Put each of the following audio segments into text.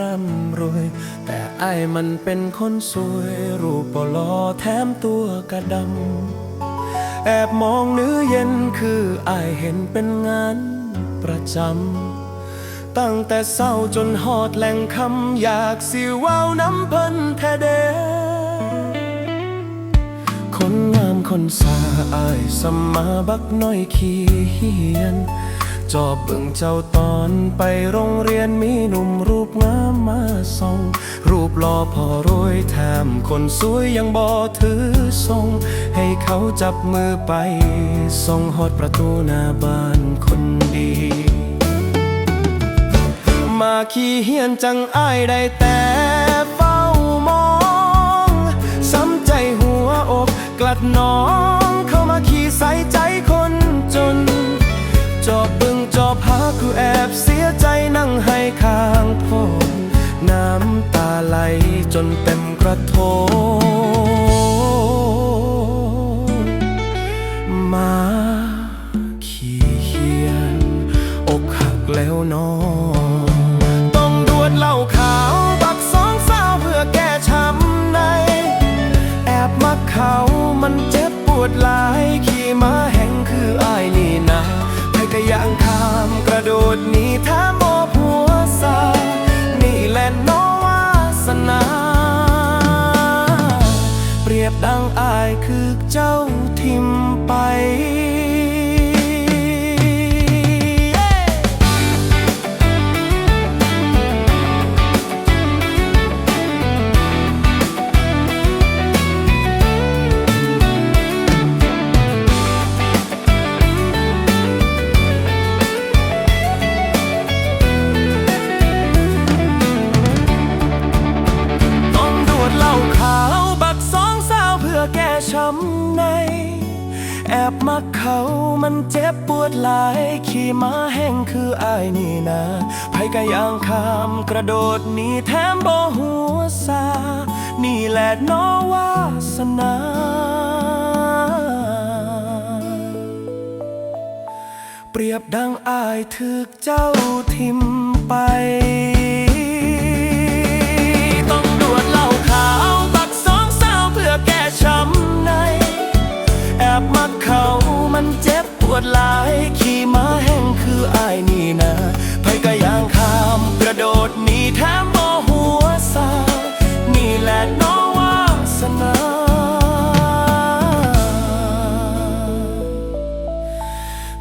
ร่ำรวย แต่ไอ้ายมันเป็นคนสวย รูปปลอแถมตัวกระดำ แอบมองเนื้อเย็นคือไอ้ายเห็นเป็นงานประจำ ตั้งแต่เศร้าจนหอดแหล่งคำอยากสิว้าน้ำเพิ่นแท้เดคนงามคนสาอายสมมาบักน้อยขี้เฮียน จอบเบิ่งเจ้าตอนไปโรงเรียนมีหนุ่มรู ล่อพอรวยแถมคนสวยยังบ่ถือทรง ให้เขาจับมือไปส่งหอดประตูหน้าบ้านคนดี มาขี้เฮียนจังอ้ายได้แต่เฝ้ามอง ซ้ำใจหัวอกกลัดน้องเข้ามาขี้ใส่ใจคนจน จอบบึงจอบหาคือแอ โถนมาขี้เขียน อกหักแล้วนอนต้องดวดเหล้าขาว บักสองสาวเพื่อแก้ช้ำใน แอบมักเขามันเจ็บปวดหลาย ขี่ม้าแห่งคืออ้ายนี่นะให้กะยาง รียบดังอายคือเจ้าทิมไป มักเขามันเจ็บปวดหลาย ขี่ม้าแห้งคืออายนี่นะไผกะยางขามกระโดดหนีแถมบ่หัวซา นี่แหละน้อวาสนาเปรียบดังอายถึกเจ้าทิมไป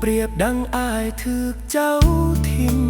เปรียบดังอายถึกเจ้าทิม